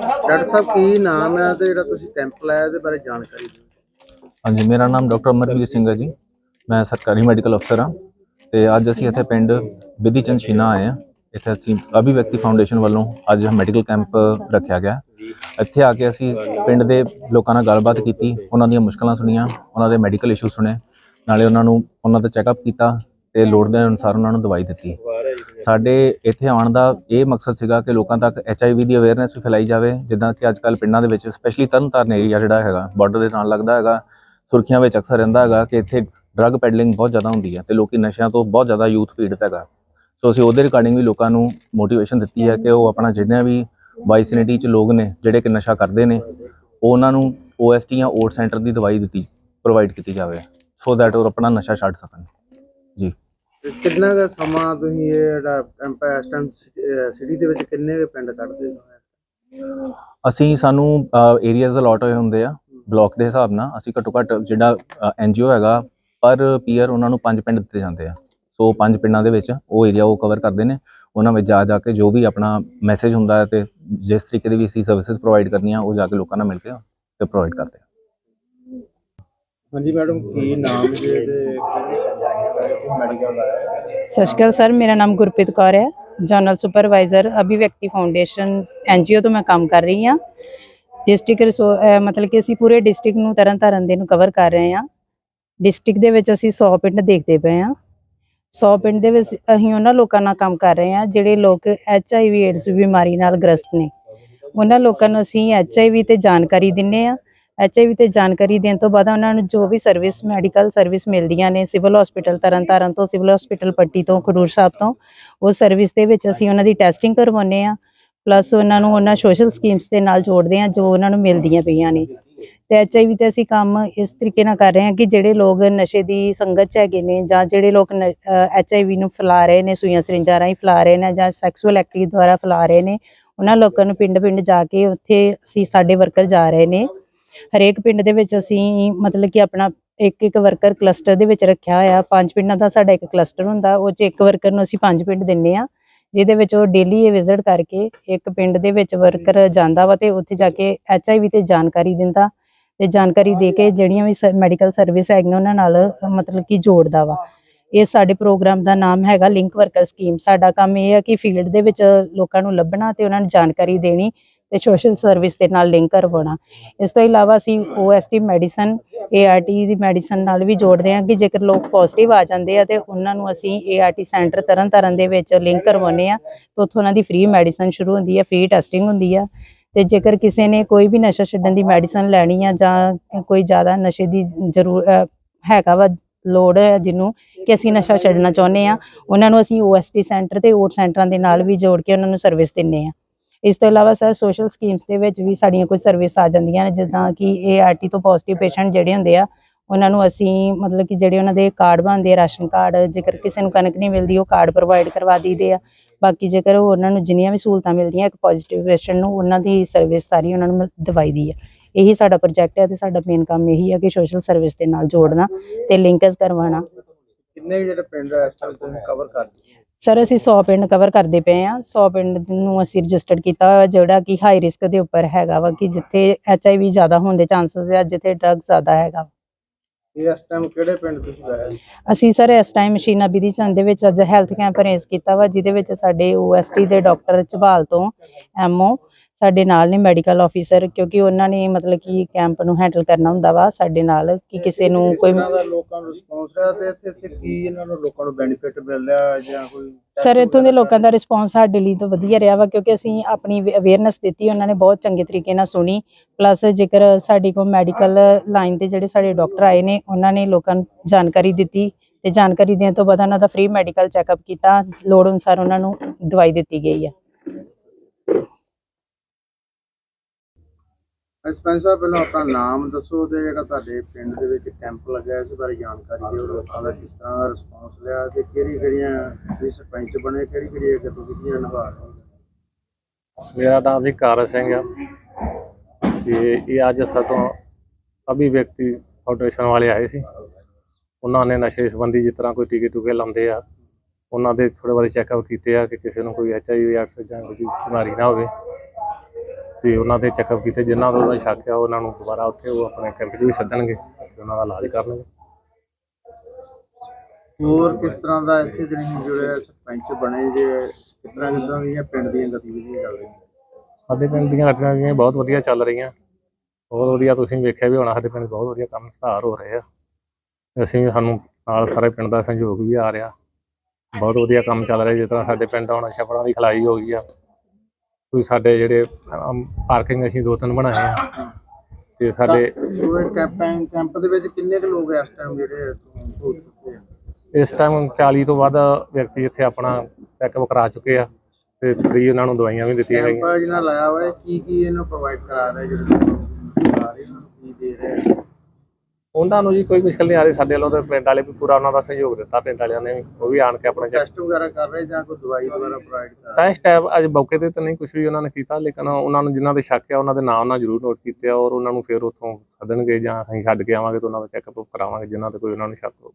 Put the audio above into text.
Doctor ਸਾਹਿਬ, ਕੀ ਨਾਮ ਹੈ ਤੇ ਜਿਹੜਾ ਤੁਸੀਂ ਕੈਂਪ ਲਾਇਆ ਇਹਦੇ ਬਾਰੇ ਜਾਣਕਾਰੀ ਦਿਓ। ਹਾਂਜੀ, ਮੇਰਾ ਨਾਮ ਡਾਕਟਰ ਅਮਰਵੀਰ ਸਿੰਘ ਹੈ ਜੀ। ਮੈਂ ਸਰਕਾਰੀ ਮੈਡੀਕਲ ਅਫਸਰ ਹਾਂ ਤੇ ਅੱਜ ਅਸੀਂ ਇੱਥੇ ਪਿੰਡ ਵਿਧੀ ਚੰਦ ਛੀਨਾ ਆਏ ਹਾਂ। ਇੱਥੇ ਅਸੀਂ ਅਭਿਵਿਅਕਤੀ ਫਾਊਂਡੇਸ਼ਨ ਵੱਲੋਂ ਅੱਜ ਮੈਡੀਕਲ ਕੈਂਪ ਰੱਖਿਆ ਗਿਆ ਇੱਥੇ ਆ ਕੇ ਅਸੀਂ ਪਿੰਡ ਦੇ ਲੋਕਾਂ ਨਾਲ ਗੱਲਬਾਤ ਕੀਤੀ, ਉਹਨਾਂ ਦੀਆਂ ਮੁਸ਼ਕਲਾਂ ਸੁਣੀਆਂ, ਉਹਨਾਂ ਦੇ ਮੈਡੀਕਲ ਇਸ਼ੂ ਸੁਣੇ, ਨਾਲੇ ਉਹਨਾਂ ਨੂੰ ਉਹਨਾਂ ਦਾ ਚੈੱਕਅਪ ਕੀਤਾ ਤੇ ਲੋੜ ਦੇ ਅਨੁਸਾਰ ਉਹਨਾਂ ਨੂੰ ਦਵਾਈ ਦਿੱਤੀ। ਸਾਡੇ ਇੱਥੇ ਆਉਣ ਦਾ ਇਹ ਮਕਸਦ ਸੀਗਾ ਕਿ ਲੋਕਾਂ ਤੱਕ ਐਚਆਈਵੀ ਦੀ ਅਵੇਅਰਨੈਸ ਫੈਲਾਈ ਜਾਵੇ, ਜਿੱਦਾਂ ਕਿ ਅੱਜ ਅੱਜਕੱਲ ਪਿੰਡਾਂ ਦੇ ਵਿੱਚ ਸਪੈਸ਼ਲੀ ਤਰਨਤਾਰਨ ਏਰੀਆ ਜਿਹੜਾ ਹੈਗਾ ਬਾਰਡਰ ਦੇ ਨਾਲ ਲੱਗਦਾ ਹੈਗਾ, ਸੁਰਖੀਆਂ ਵਿੱਚ ਅਕਸਰ ਰਹਿੰਦਾ ਹੈਗਾ ਕਿ ਇੱਥੇ ਡਰੱਗ ਪੈਡਲਿੰਗ ਬਹੁਤ ਜ਼ਿਆਦਾ ਹੁੰਦੀ ਹੈ ਤੇ ਲੋਕੀ ਨਸ਼ਿਆਂ ਤੋਂ ਬਹੁਤ ਜ਼ਿਆਦਾ ਯੂਥ ਪੀੜਤ ਹੈਗਾ। ਸੋ ਅਸੀਂ ਉਹਦੇ ਰਿਗਾਰਡਿੰਗ ਵੀ ਲੋਕਾਂ ਨੂੰ ਮੋਟੀਵੇਸ਼ਨ ਦਿੱਤੀ ਹੈ ਕਿ ਉਹ ਆਪਣਾ ਜਿੰਨੇ ਵੀ ਵਾਈਸਿਨਿਟੀ ਚ ਲੋਕ ਨੇ, ਜਿਹੜੇ ਕਿ ਨਸ਼ਾ ਕਰਦੇ ਨੇ ਉਹ ਉਹਨਾਂ ਨੂੰ ਓਐਸਟੀ ਜਾਂ ਓਟ ਸੈਂਟਰ ਦੀ ਦਵਾਈ ਦਿੱਤੀ ਪ੍ਰੋਵਾਈਡ ਕੀਤੀ ਜਾਵੇ ਸੋ ਦੈਟ ਉਹ ਆਪਣਾ ਨਸ਼ਾ ਛੱਡ ਸਕਣ। ਜੀ। ਕਿੰਨਾ ਕੁ ਸਮਾਂ ਤੁਸੀਂ ਇਹ ਜਿਹੜਾ ਟਾਈਮ ਸਿਟੀ ਦੇ ਵਿੱਚ ਕਿੰਨੇ ਕੁ ਪਿੰਡ ਕੱਢਦੇ ਹੋ? ਅਸੀਂ ਸਾਨੂੰ ਏਰੀਆਜ਼ ਅਲਾਟ ਹੋਏ ਹੁੰਦੇ ਆ ਬਲਾਕ ਦੇ ਹਿਸਾਬ ਨਾਲ। ਅਸੀਂ ਘੱਟੋ ਘੱਟ ਜਿਹੜਾ ਐਨਜੀਓ ਹੈਗਾ ਪਰ ਪੀਅਰ ਉਹਨਾਂ ਨੂੰ ਪੰਜ ਪਿੰਡ ਦਿੱਤੇ ਜਾਂਦੇ ਆ। ਸੋ ਪੰਜ ਪਿੰਡਾਂ ਦੇ ਵਿੱਚ ਉਹ ਏਰੀਆ ਉਹ ਕਵਰ ਕਰਦੇ ਨੇ। ਉਹਨਾਂ ਵਿੱਚ ਜਾ ਜਾ ਕੇ ਜੋ ਵੀ ਆਪਣਾ ਮੈਸੇਜ ਹੁੰਦਾ ਹੈ ਤੇ ਜਿਸ ਤਰੀਕੇ ਦੀ ਵੀ ਅਸੀਂ ਸਰਵਿਸਿਜ਼ ਪ੍ਰੋਵਾਈਡ ਕਰਨੀਆਂ ਉਹ ਜਾ ਕੇ ਲੋਕਾਂ ਨਾਲ ਮਿਲ ਕੇ ਤੇ ਪ੍ਰੋਵਾਈਡ ਕਰਦੇ ਆ। ਹਾਂਜੀ ਮੈਡਮ ਕੀ ਨਾਮ ਜੀ ਤੇ ਸਤਿ ਸ਼੍ਰੀ ਅਕਾਲ ਸਰ, ਮੇਰਾ ਨਾਮ ਗੁਰਪ੍ਰੀਤ ਕੌਰ ਹੈ। General supervisor Abhivyakti foundation NGO ਤੋਂ ਮੈਂ ਕੰਮ ਕਰ ਰਹੀ ਹਾਂ। ਡਿਸਟ੍ਰਿਕਟ ਮਤਲਬ ਕਿ ਅਸੀਂ ਪੂਰੇ ਡਿਸਟ੍ਰਿਕਟ ਨੂੰ ਤਰਨ ਤਾਰਨ ਦੇ ਨੂੰ ਕਵਰ ਕਰ ਰਹੇ ਹਾਂ। ਡਿਸਟ੍ਰਿਕਟ ਦੇ ਵਿੱਚ ਅਸੀਂ 100 ਪਿੰਡ ਦੇਖਦੇ ਪਏ ਹਾਂ। 100 ਪਿੰਡ ਦੇ ਵਿੱਚ ਅਸੀਂ ਉਹਨਾਂ ਲੋਕਾਂ ਨਾਲ ਕੰਮ ਕਰ ਰਹੇ ਹਾਂ, ਜਿਹੜੇ ਲੋਕ ਐਚ ਆਈ ਵੀ ਏਡਸ ਬਿਮਾਰੀ ਨਾਲ ਗ੍ਰਸਤ ਨੇ। ਉਹਨਾਂ ਲੋਕਾਂ ਨੂੰ ਅਸੀਂ ਐਚ ਆਈ ਵੀ ਤੇ ਜਾਣਕਾਰੀ ਦਿੰਨੇ ਆ ਐਚ ਆਈ ਵੀ ਤੇ ਜਾਣਕਾਰੀ ਦੇਣ ਤੋਂ ਬਾਅਦ ਉਹਨਾਂ ਨੂੰ ਜੋ ਵੀ ਸਰਵਿਸ ਮੈਡੀਕਲ ਸਰਵਿਸ ਮਿਲਦੀਆਂ ਨੇ ਸਿਵਲ ਹਸਪੀਟਲ ਤਰਨਤਾਰਨ ਤੋਂ ਸਿਵਲ ਹਸਪੀਟਲ ਪੱਟੀ ਤੋਂ, ਖਡੂਰ ਸਾਹਿਬ ਤੋਂ, ਉਹ ਸਰਵਿਸ ਦੇ ਵਿੱਚ ਅਸੀਂ ਉਹਨਾਂ ਦੀ ਟੈਸਟਿੰਗ ਕਰਵਾਉਂਦੇ ਆ ਪਲੱਸ ਉਹਨਾਂ ਨੂੰ ਉਹਨਾਂ ਸੋਸ਼ਲ ਸਕੀਮਸ ਦੇ ਨਾਲ ਜੋੜਦੇ ਆ ਜੋ ਉਹਨਾਂ ਨੂੰ ਮਿਲਦੀਆਂ ਪਈਆਂ ਨੇ। ਤੇ ਐਚ ਆਈ ਵੀ ਤੇ ਅਸੀਂ ਕੰਮ ਇਸ ਤਰੀਕੇ ਨਾਲ ਕਰ ਰਹੇ ਹਾਂ ਕਿ ਜਿਹੜੇ ਲੋਕ ਨਸ਼ੇ ਦੀ ਸੰਗਤ 'ਚ ਹੈਗੇ ਨੇ ਜਾਂ ਜਿਹੜੇ ਲੋਕ ਐਚ ਆਈ ਵੀ ਨੂੰ ਫੈਲਾ ਰਹੇ ਨੇ, ਸੂਈਆਂ ਸਰਿੰਜਾਂ ਰਾਹੀਂ ਫੈਲਾ ਰਹੇ ਨੇ ਜਾਂ ਸੈਕਸੁਅਲ ਐਕਟਿਵਿਟੀ ਦੁਆਰਾ ਫੈਲਾ ਰਹੇ ਨੇ, ਉਹਨਾਂ ਲੋਕਾਂ ਨੂੰ ਪਿੰਡ-ਪਿੰਡ ਜਾ ਕੇ ਉੱਥੇ ਅਸੀਂ ਸਾਡੇ ਵਰਕਰ ਜਾ ਰਹੇ ਨੇ। ਹਰੇਕ ਪਿੰਡ ਦੇ ਵਿੱਚ ਅਸੀਂ ਮਤਲਬ ਕਿ ਆਪਣਾ ਇੱਕ ਇੱਕ ਵਰਕਰ ਕਲਸਟਰ ਦੇ ਵਿੱਚ ਰੱਖਿਆ ਹੋਇਆ ਪੰਜ ਪਿੰਡਾਂ ਦਾ ਸਾਡਾ ਇੱਕ ਕਲਸਟਰ ਹੁੰਦਾ ਉਹ 'ਚ ਇੱਕ ਵਰਕਰ ਨੂੰ ਅਸੀਂ ਪੰਜ ਪਿੰਡ ਦਿੰਨੇ ਆ ਜਿਹਦੇ ਵਿੱਚ ਉਹ ਡੇਲੀ ਇਹ ਵਿਜ਼ਿਟ ਕਰਕੇ ਇੱਕ ਪਿੰਡ ਦੇ ਵਿੱਚ ਵਰਕਰ ਜਾਂਦਾ ਵਾ ਤੇ ਉੱਥੇ ਜਾ ਕੇ ਐਚ ਆਈ ਵੀ ਤੇ ਜਾਣਕਾਰੀ ਦਿੰਦਾ ਤੇ ਜਾਣਕਾਰੀ ਦੇ ਕੇ ਜਿਹੜੀਆਂ ਵੀ ਮੈਡੀਕਲ ਸਰਵਿਸ ਹੈਗੀਆਂ ਉਹਨਾਂ ਨਾਲ ਮਤਲਬ ਕਿ ਜੋੜਦਾ ਵਾ। ਇਹ ਸਾਡੇ ਪ੍ਰੋਗਰਾਮ ਦਾ ਨਾਮ ਹੈਗਾ ਲਿੰਕ ਵਰਕਰ ਸਕੀਮ ਸਾਡਾ ਕੰਮ ਇਹ ਹੈ ਕਿ ਫੀਲਡ ਦੇ ਵਿੱਚ ਲੋਕਾਂ ਨੂੰ ਲੱਭਣਾ ਤੇ ਉਹਨਾਂ ਨੂੰ ਜਾਣਕਾਰੀ ਦੇਣੀ ਤੇ ਸੋਸ਼ਲ ਸਰਵਿਸ ਦੇ ਨਾਲ ਲਿੰਕ ਕਰਵਾਉਣਾ। ਇਸ ਤੋਂ ਇਲਾਵਾ ਅਸੀਂ ਓਐਸਟੀ ਮੈਡੀਸਨ ਏਆਰਟੀ ਦੀ ਮੈਡੀਸਨ ਨਾਲ ਵੀ ਜੋੜਦੇ ਹਾਂ ਕਿ ਜੇਕਰ ਲੋਕ ਪੋਜ਼ਿਟਿਵ ਆ ਜਾਂਦੇ ਆ ਤੇ ਉਹਨਾਂ ਨੂੰ ਅਸੀਂ ਏਆਰਟੀ ਸੈਂਟਰ ਤਰਨਤਾਰਨ ਦੇ ਵਿੱਚ ਲਿੰਕ ਕਰਵਾਉਂਦੇ ਆ ਤੇ ਉੱਥੋਂ ਉਹਨਾਂ ਦੀ ਫ੍ਰੀ ਮੈਡੀਸਨ ਸ਼ੁਰੂ ਹੁੰਦੀ ਹੈ ਫ੍ਰੀ ਟੈਸਟਿੰਗ ਹੁੰਦੀ ਆ। ਤੇ ਜੇਕਰ ਕਿਸੇ ਨੇ ਕੋਈ ਵੀ ਨਸ਼ਾ ਛੱਡਣ ਦੀ ਮੈਡੀਸਨ ਲੈਣੀ ਆ ਜਾਂ ਕੋਈ ਜ਼ਿਆਦਾ ਨਸ਼ੇ ਦੀ ਜ਼ਰੂਰ ਹੈਗਾ ਵਾ ਲੋੜ ਹੈ ਜਿਹਨੂੰ ਕਿ ਅਸੀਂ ਨਸ਼ਾ ਛੱਡਣਾ ਚਾਹੁੰਦੇ ਆ, ਉਹਨਾਂ ਨੂੰ ਅਸੀਂ ਓਐਸਟੀ ਸੈਂਟਰ ਤੇ ਓਟ ਸੈਂਟਰਾਂ ਦੇ ਨਾਲ ਵੀ ਜੋੜ ਕੇ ਉਹਨਾਂ ਨੂੰ ਸਰਵਿਸ ਦਿੰਨੇ ਆ। ਇਸ ਤੋਂ ਇਲਾਵਾ ਸਰ ਸੋਸ਼ਲ ਸਕੀਮਸ ਦੇ ਵਿੱਚ ਵੀ ਸਾਡੀਆਂ ਕੁਝ ਸਰਵਿਸ ਆ ਜਾਂਦੀਆਂ ਨੇ, ਜਿੱਦਾਂ ਕਿ ਏਆਰਟੀ ਤੋਂ ਪੋਜ਼ਿਟਿਵ ਪੇਸ਼ੈਂਟ ਜਿਹੜੇ ਹੁੰਦੇ ਆ, ਉਹਨਾਂ ਨੂੰ ਅਸੀਂ ਮਤਲਬ ਕਿ ਜਿਹੜੇ ਉਹਨਾਂ ਦੇ ਕਾਰਡ ਬਣਦੇ ਆ, ਰਾਸ਼ਨ ਕਾਰਡ ਜੇਕਰ ਕਿਸੇ ਨੂੰ ਕਣਕ ਨਹੀਂ ਮਿਲਦੀ, ਉਹ ਕਾਰਡ ਪ੍ਰੋਵਾਈਡ ਕਰਵਾ ਦਈਦੇ ਆ। ਬਾਕੀ ਜੇਕਰ ਉਹਨਾਂ ਨੂੰ ਜਿੰਨੀਆਂ ਵੀ ਸਹੂਲਤਾਂ ਮਿਲਦੀਆਂ, ਇੱਕ ਪੋਜ਼ਿਟਿਵ ਪੇਸ਼ੈਂਟ ਨੂੰ ਉਹਨਾਂ ਦੀ ਸਰਵਿਸ ਸਾਰੀ ਉਹਨਾਂ ਨੂੰ ਦਵਾਈ ਦੀ ਆ। ਇਹੀ ਸਾਡਾ ਪ੍ਰੋਜੈਕਟ ਹੈ ਤੇ ਸਾਡਾ ਮੇਨ ਕੰਮ ਇਹੀ ਹੈ ਕਿ ਸੋਸ਼ਲ ਸਰਵਿਸ ਦੇ ਨਾਲ ਜੋੜਨਾ ਤੇ ਲਿੰਕਸ ਕਰਵਾਉਣਾ। ਕਿੰਨੇ ਜਿਹੜੇ ਪਿੰਡ ਇਸ ਟਾਈਮ ਕਵਰ ਕਰ ਸਰ ਅਸੀਂ 100 ਪਿੰਡ ਕਵਰ ਕਰਦੇ ਪਏ ਆ 100 ਪਿੰਡ ਨੂੰ ਅਸੀਂ ਰਜਿਸਟਰਡ ਕੀਤਾ ਹੋਇਆ ਜਿਹੜਾ ਕਿ ਹਾਈ ਰਿਸਕ ਦੇ ਉੱਪਰ ਹੈਗਾ ਵਾ ਕਿ ਜਿੱਥੇ ਐਚ ਆਈ ਵੀ ਜ਼ਿਆਦਾ ਹੋਣ ਦੇ ਚਾਂਸਸ ਆ ਜਿੱਥੇ ਡਰੱਗ ਜ਼ਿਆਦਾ ਹੈਗਾ ਇਸ ਟਾਈਮ ਕਿਹੜੇ ਪਿੰਡ ਤੁਸੀਂ ਲਾਇਆ ਅਸੀਂ ਸਰ ਇਸ ਟਾਈਮ ਮਸ਼ੀਨਾ ਬਿਧੀ ਚੰਦ ਦੇ ਵਿੱਚ ਅੱਜ ਹੈਲਥ ਕੈਂਪ ਅਰੇਂਜ ਕੀਤਾ ਵਾ ਜਿਹਦੇ ਵਿੱਚ ਸਾਡੇ ਓਐਸਟੀ ਦੇ ਡਾਕਟਰ ਝਬਾਲ ਤੋਂ ਐਮਓ ਸਾਡੇ ਨਾਲ ਨੇ ਮੈਡੀਕਲ ਆਫੀਸਰ ਕਿਉਂਕਿ ਉਹਨਾਂ ਨੇ ਮਤਲਬ ਕਿ ਕੈਂਪ ਨੂੰ ਹੈਂਡਲ ਕਰਨਾ ਹੁੰਦਾ ਵਾ ਸਾਡੇ ਨਾਲ ਕਿ ਕਿਸੇ ਨੂੰ ਕੋਈ ਤਰ੍ਹਾਂ ਦਾ ਲੋਕਾਂ ਨੂੰ ਰਿਸਪੌਂਸ ਰਿਹਾ ਤੇ ਇੱਥੇ ਇੱਥੇ ਕੀ ਇਹਨਾਂ ਨੂੰ ਲੋਕਾਂ ਨੂੰ ਬੈਨੀਫਿਟ ਮਿਲ ਰਿਹਾ ਜਾਂ ਕੋਈ ਸਰ ਇੱਥੋਂ ਦੇ ਲੋਕਾਂ ਦਾ ਰਿਸਪੌਂਸ ਸਾਡੇ ਲਈ ਤਾਂ ਵਧੀਆ ਰਿਹਾ ਵਾ ਕਿਉਂਕਿ ਅਸੀਂ ਆਪਣੀ ਅਵੇਅਰਨੈਸ ਦਿੱਤੀ ਉਹਨਾਂ ਨੇ ਬਹੁਤ ਚੰਗੇ ਤਰੀਕੇ ਨਾਲ ਸੁਣੀ। ਪਲੱਸ ਜੇਕਰ ਸਾਡੀ ਕੋ ਮੈਡੀਕਲ ਲਾਈਨ ਤੇ ਜਿਹੜੇ ਸਾਡੇ ਡਾਕਟਰ ਆਏ ਨੇ ਉਹਨਾਂ ਨੇ ਲੋਕਾਂ ਨੂੰ ਜਾਣਕਾਰੀ ਦਿੱਤੀ ਤੇ ਜਾਣਕਾਰੀ ਦੇਣ ਤੋਂ ਬਾਅਦ ਉਹਨਾਂ ਦਾ ਫ੍ਰੀ ਮੈਡੀਕਲ ਚੈੱਕਅਪ ਕੀਤਾ। ਲੋੜ ਅਨੁਸਾਰ ਉਹਨਾਂ ਨੂੰ ਦਵਾਈ ਦਿੱਤੀ ਗਈ ਆ। ਸਰਪੰਚ ਸਾਹਿਬ, ਪਹਿਲਾਂ ਆਪਣਾ ਨਾਮ ਦੱਸੋ ਤੇ ਜਿਹੜਾ ਤੁਹਾਡੇ ਪਿੰਡ ਦੇ ਵਿੱਚ ਕੈਂਪ ਲੱਗਾ ਇਸ ਬਾਰੇ ਜਾਣਕਾਰੀ ਦਿਓ, ਲੋਕਾਂ ਦਾ ਕਿਸ ਤਰ੍ਹਾਂ ਦਾ ਰਿਸਪੌਂਸ ਲਿਆ ਤੇ ਕਿਹੜੀ ਕਿਹੜੀਆਂ ਤੁਸੀਂ ਸਰਪੰਚ ਬਣੇ ਕਿਹੜੀ ਕਿਹੜੀ ਗਤੀਵਿਧੀਆਂ ਨਿਭਾ ਰਹੇ ਮੇਰਾ ਨਾਮ ਜੀ ਕਾਰ ਸਿੰਘ ਆ ਤੇ ਇਹ ਅੱਜ ਸਾਤੋਂ ਅਭਿਵਿਅਕਤੀ ਫਾਊਂਡੇਸ਼ਨ ਵਾਲੇ ਆਏ ਸੀ। ਉਹਨਾਂ ਨੇ ਨਸ਼ੇ ਸੰਬੰਧੀ ਜਿਸ ਤਰ੍ਹਾਂ ਕੋਈ ਟੀਕੇ ਟੂਕੇ ਲਾਉਂਦੇ ਆ, ਉਹਨਾਂ ਦੇ ਥੋੜੇ ਬਾਰੇ ਚੈੱਕਅਪ ਕੀਤੇ ਆ ਕਿ ਕਿਸੇ ਨੂੰ ਕੋਈ ਐਚਆਈਵੀ ਐਡਸ ਜਾਂ ਕੋਈ ਬਿਮਾਰੀ ਨਾ ਹੋਵੇ। ਤੇ ਉਹਨਾਂ ਦੇ ਚੈੱਕਅਪ ਕੀਤੇ ਜਿਨ੍ਹਾਂ ਦਾ ਸ਼ੱਕ ਆ ਉਹਨਾਂ ਨੂੰ ਦੁਬਾਰਾ ਉੱਥੇ ਉਹ ਆਪਣੇ ਕੈਂਪ 'ਚ ਵੀ ਸੱਦਣਗੇ ਤੇ ਉਹਨਾਂ ਦਾ ਇਲਾਜ ਕਰਨਗੇ। ਹੋਰ ਕਿਸ ਤਰ੍ਹਾਂ ਦਾ ਇੱਥੇ ਜਿਹੜੇ ਹੁਣ ਜਿਹੜੇ ਸਰਪੰਚ ਬਣੇ ਜੇ ਕਿਸ ਤਰ੍ਹਾਂ ਤਰ੍ਹਾਂ ਦੀਆਂ ਪਿੰਡ ਦੀਆਂ ਗਤੀਵਿਧੀਆਂ ਚੱਲ ਰਹੀਆਂ? ਸਾਡੇ ਪਿੰਡ ਦੀਆਂ ਜਿਹੜੀਆਂ ਬਹੁਤ ਵਧੀਆ ਚੱਲ ਰਹੀਆਂ। ਬਹੁਤ ਵਧੀਆ ਤੁਸੀਂ ਵੇਖਿਆ ਵੀ ਹੋਣਾ ਸਾਡੇ ਪਿੰਡ ਬਹੁਤ ਵਧੀਆ ਕੰਮ ਸੁਧਾਰ ਹੋ ਰਹੇ ਆ। ਅਸੀਂ ਸਾਨੂੰ ਨਾਲ ਸਾਰੇ ਪਿੰਡ ਦਾ ਸਹਿਯੋਗ ਵੀ ਆ ਰਿਹਾ। ਬਹੁਤ ਵਧੀਆ ਕੰਮ ਚੱਲ ਰਿਹਾ ਜਿਸ ਤਰ੍ਹਾਂ ਸਾਡੇ ਪਿੰਡ ਹੁਣ ਛਪੜਾਂ ਦੀ ਖਲਾਈ ਹੋ ਗਈ ਆ। ਕੋਈ ਸਾਡੇ ਜਿਹੜੇ ਪਾਰਕਿੰਗ ਅਸੀਂ ਦੋ ਤਿੰਨ ਬਣਾਏ ਆ। ਤੇ ਸਾਡੇ ਉਹ ਕੈਂਪ ਕੈਂਪ ਦੇ ਵਿੱਚ ਕਿੰਨੇ ਕੁ ਲੋਕ ਇਸ ਟਾਈਮ ਜਿਹੜੇ ਇੱਥੋਂ ਹੋ ਚੁੱਕੇ ਆ? ਇਸ ਟਾਈਮ 40 ਤੋਂ ਵੱਧ ਵਿਅਕਤੀ ਇੱਥੇ ਆਪਣਾ ਚੈੱਕਅਪ ਕਰਾ ਚੁੱਕੇ ਆ ਤੇ ਫ੍ਰੀ ਉਹਨਾਂ ਨੂੰ ਦਵਾਈਆਂ ਵੀ ਦਿੱਤੀਆਂ ਕੈਂਪ ਗਈਆਂ ਜਿਹਨਾਂ ਲਾਇਆ ਹੋਇਆ ਕੀ ਕੀ ਇਹਨੂੰ ਪ੍ਰੋਵਾਈਡ ਕਰਾ ਰਹੇ ਜਿਹੜੇ ਆ ਰਹੇ ਉਹਨਾਂ ਨੂੰ ਕੀ ਦੇ ਰਹੇ? ਉਹਨਾਂ ਨੂੰ ਜੀ ਕੋਈ ਮੁਸ਼ਕਲ ਨਹੀਂ ਆ ਰਹੀ ਸਾਡੇ ਵੱਲੋਂ ਤੇ ਪਿੰਡ ਵਾਲੇ ਵੀ ਪੂਰਾ ਉਹਨਾਂ ਦਾ ਸਹਿਯੋਗ ਦਿੱਤਾ ਪਿੰਡ ਵਾਲਿਆਂ ਨੇ ਵੀ ਉਹ ਵੀ ਆਣ ਕੇ ਆਪਣਾ ਟੈਸਟ ਵਗੈਰਾ ਕਰ ਰਹੇ ਜਾਂ ਕੋਈ ਦਵਾਈ ਵਗੈਰਾ ਪ੍ਰੋਵਾਈਡ ਕਰ ਟੈਸਟ ਹੈ ਅੱਜ ਮੌਕੇ ਤੇ ਤਾਂ ਨਹੀਂ ਕੁਝ ਵੀ ਉਹਨਾਂ ਨੇ ਕੀਤਾ ਲੇਕਿਨ ਉਹਨਾਂ ਨੂੰ ਜਿਨ੍ਹਾਂ ਦੇ ਸ਼ੱਕ ਆ ਉਹਨਾਂ ਦੇ ਨਾਮ ਉਹਨਾਂ ਜ਼ਰੂਰ ਨੋਟ ਕੀਤੇ ਆ ਔਰ ਉਹਨਾਂ ਨੂੰ ਫਿਰ ਉੱਥੋਂ ਸੱਦਣਗੇ ਜਾਂ ਅਸੀਂ ਛੱਡ ਕੇ ਆਵਾਂਗੇ ਤਾਂ ਉਹਨਾਂ ਦਾ ਚੈੱਕਅਪ ਕਰਾਵਾਂਗੇ ਜਿਨ੍ਹਾਂ ਤੇ ਕੋਈ ਉਹਨਾਂ ਨੂੰ ਸ਼ੱਕ ਹੋਵੇ